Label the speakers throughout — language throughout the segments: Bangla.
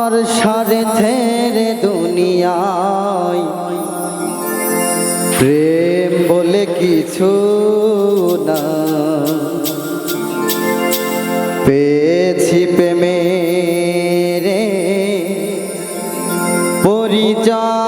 Speaker 1: আর রে দুনিয়ায়। প্রেম বলে কিছু না। পেয়েছি প্রেমের পরিচয়।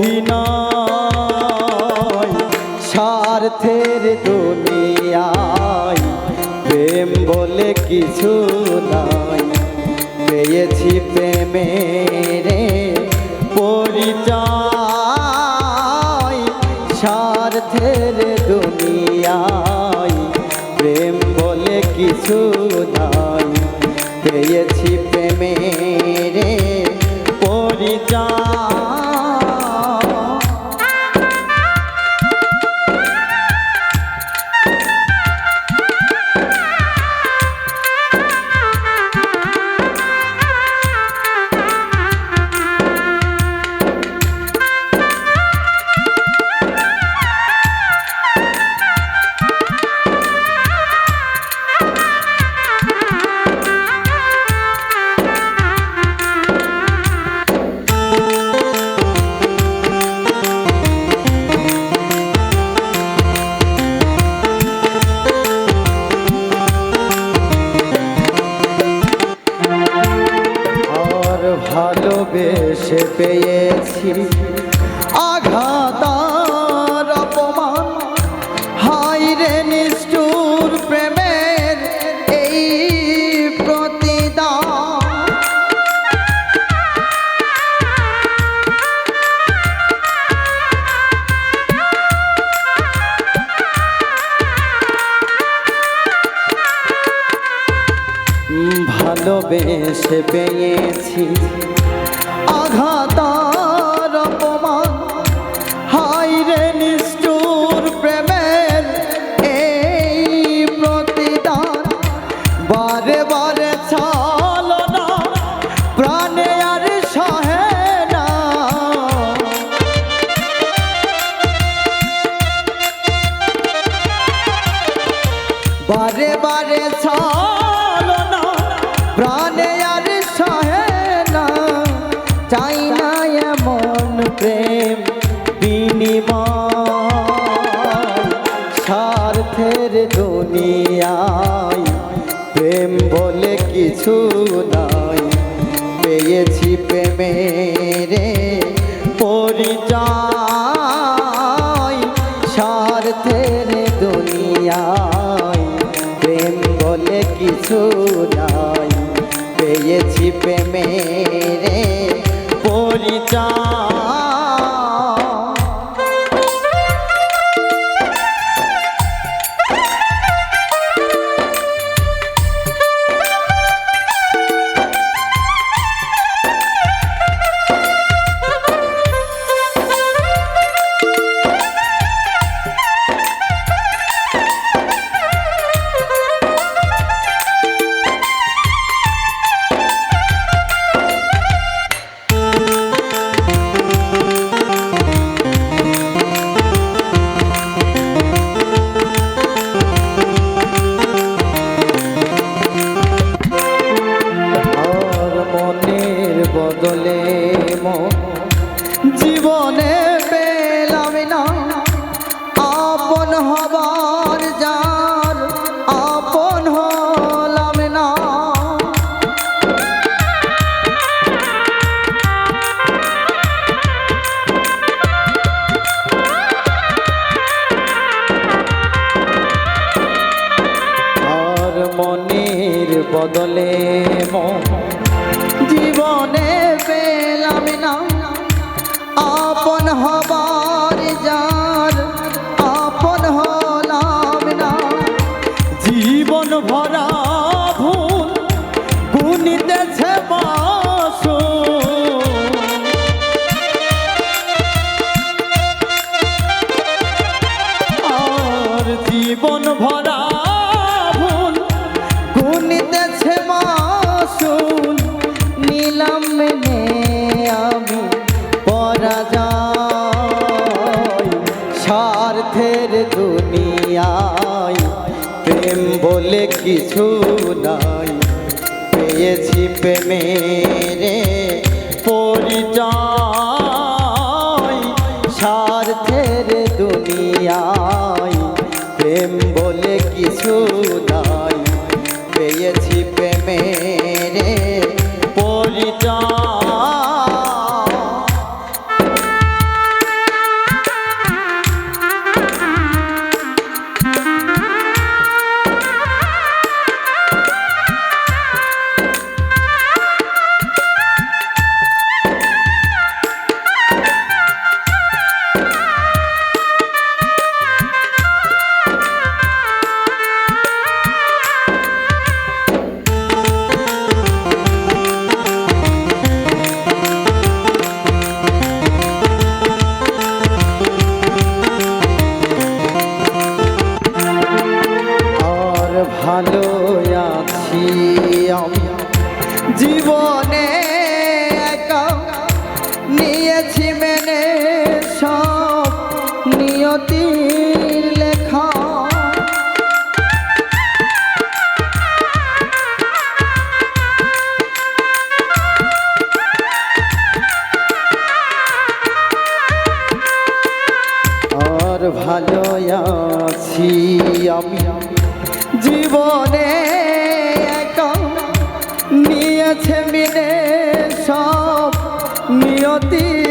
Speaker 1: অভিনয়, স্বার্থের দুনিয়ায়, প্রেম বলে কিছু নাই। পেয়েছি প্রেমের পরিচয়, স্বার্থের দুনিয়ায়, প্রেম বলে কিছু নাই। ভালোবেসে পেয়েছি। পেয়েছি। আঘাত প্রেম বিনিময়, স্বার্থের দুনিয়ায়। প্রেম বলে কিছু নাই, পেয়েছি প্রেমের পরিচয়। স্বার্থের দুনিয়ায়, প্রেম বলে কিছু নাই, পেয়েছি প্রেমের পরিচয়। মন জীবনে পেলাম না আপন হবার আমি পরাজয়, স্বার্থের দুনিয়ায়, প্রেম বলে কিছু নাই। পেয়েছি প্রেমেরে পরিচয়, স্বার্থের দুনিয়াই প্রেম বলে কিছু নাই। ভালো আছি জীবনে নিয়েছে মিনে সব নিয়তির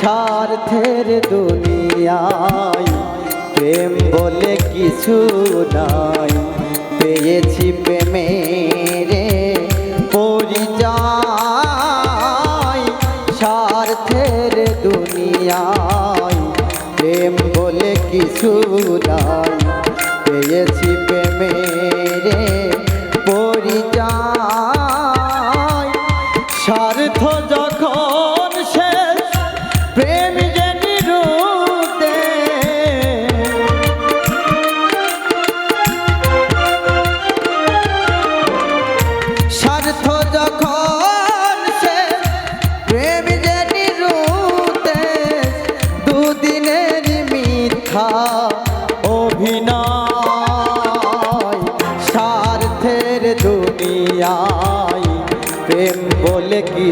Speaker 1: স্বার্থের দুনিয়ায়, প্রেম বলে কিছু নাই। পেয়েছি প্রেমেরে পরিচয়। স্বার্থের দুনিয়ায়, প্রেম বলে কিছু নাই। পেয়েছি প্রেমেরে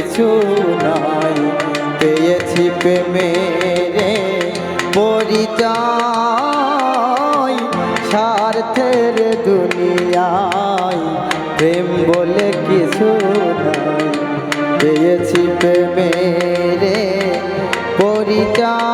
Speaker 1: কিছু নাই। পেয়েছি প্রেমেরে পরিচয় স্বার্থের দুনিয়ায় প্রেম বলে কিছু নাই। পেয়েছি প্রেমেরে পরিচয়